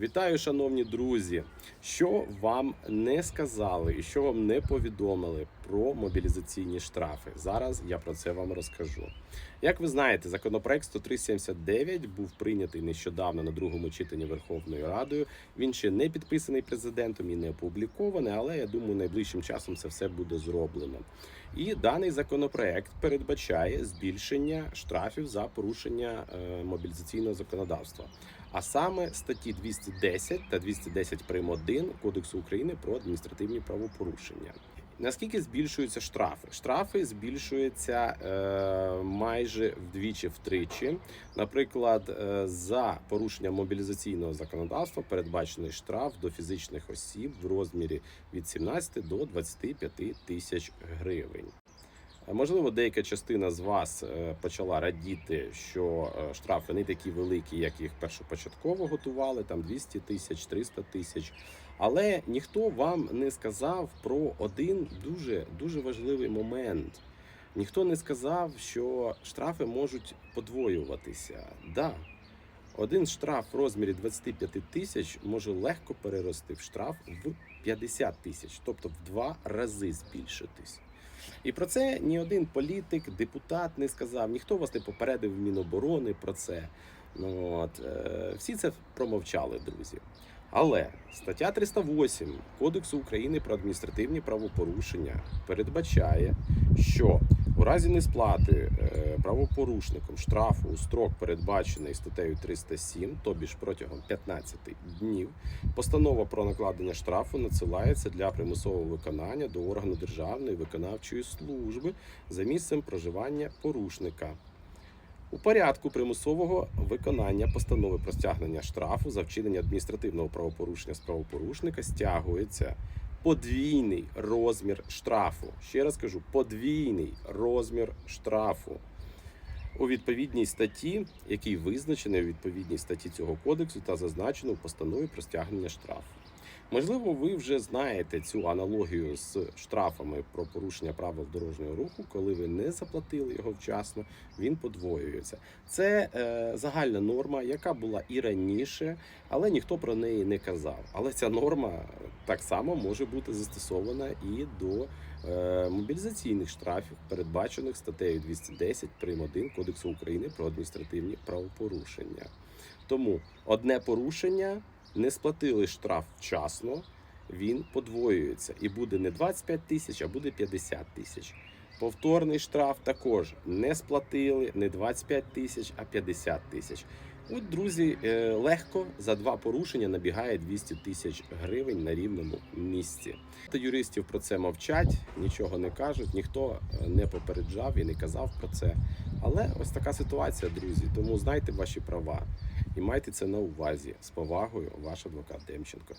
Вітаю, шановні друзі! Що вам не сказали і що вам не повідомили про мобілізаційні штрафи? Зараз я про це вам розкажу. Як ви знаєте, законопроект 10379 був прийнятий нещодавно на другому читанні Верховною Радою. Він ще не підписаний президентом і не опублікований, але я думаю, найближчим часом це все буде зроблено. І даний законопроект передбачає збільшення штрафів за порушення е, мобілізаційного законодавства. А саме статті 210 та 210 прим. 1 Кодексу України про адміністративні правопорушення. Наскільки збільшуються штрафи? Штрафи збільшуються е, майже вдвічі втричі. Наприклад, е, за порушення мобілізаційного законодавства передбачений штраф до фізичних осіб в розмірі від 17 до 25 тисяч гривень. Можливо, деяка частина з вас е, почала радіти, що е, штрафи не такі великі, як їх першопочатково готували, там 200 тисяч, 300 тисяч. Але ніхто вам не сказав про один дуже дуже важливий момент. Ніхто не сказав, що штрафи можуть подвоюватися. Да, один штраф в розмірі 25 тисяч може легко перерости в штраф в 50 тисяч, тобто в два рази збільшитись. І про це ні один політик, депутат не сказав, ніхто вас не попередив в Міноборони про це. Ну, от, е, всі це промовчали, друзі. Але стаття 308 Кодексу України про адміністративні правопорушення передбачає, що у разі несплати е, правопорушником штрафу у строк, передбачений статтею 307, тобі ж протягом 15 днів, постанова про накладення штрафу надсилається для примусового виконання до органу державної виконавчої служби за місцем проживання порушника. У порядку примусового виконання постанови про стягнення штрафу за вчинення адміністративного правопорушення з правопорушника стягується подвійний розмір штрафу. Ще раз кажу, подвійний розмір штрафу. У відповідній статті, який визначений у відповідній статті цього кодексу та зазначено в постанові про стягнення штрафу. Можливо, ви вже знаєте цю аналогію з штрафами про порушення правил дорожнього руху, коли ви не заплатили його вчасно, він подвоюється. Це е, загальна норма, яка була і раніше, але ніхто про неї не казав. Але ця норма так само може бути застосована і до е, мобілізаційних штрафів, передбачених статтею 210 прим. 1 Кодексу України про адміністративні правопорушення. Тому одне порушення не сплатили штраф вчасно, він подвоюється і буде не 25 тисяч, а буде 50 тисяч. Повторний штраф також не сплатили не 25 тисяч, а 50 тисяч. От, друзі, е, легко за два порушення набігає 200 тисяч гривень на рівному місці. Та юристів про це мовчать, нічого не кажуть, ніхто е, не попереджав і не казав про це. Але ось така ситуація, друзі. Тому знайте ваші права і майте це на увазі. З повагою, ваш адвокат Демченко.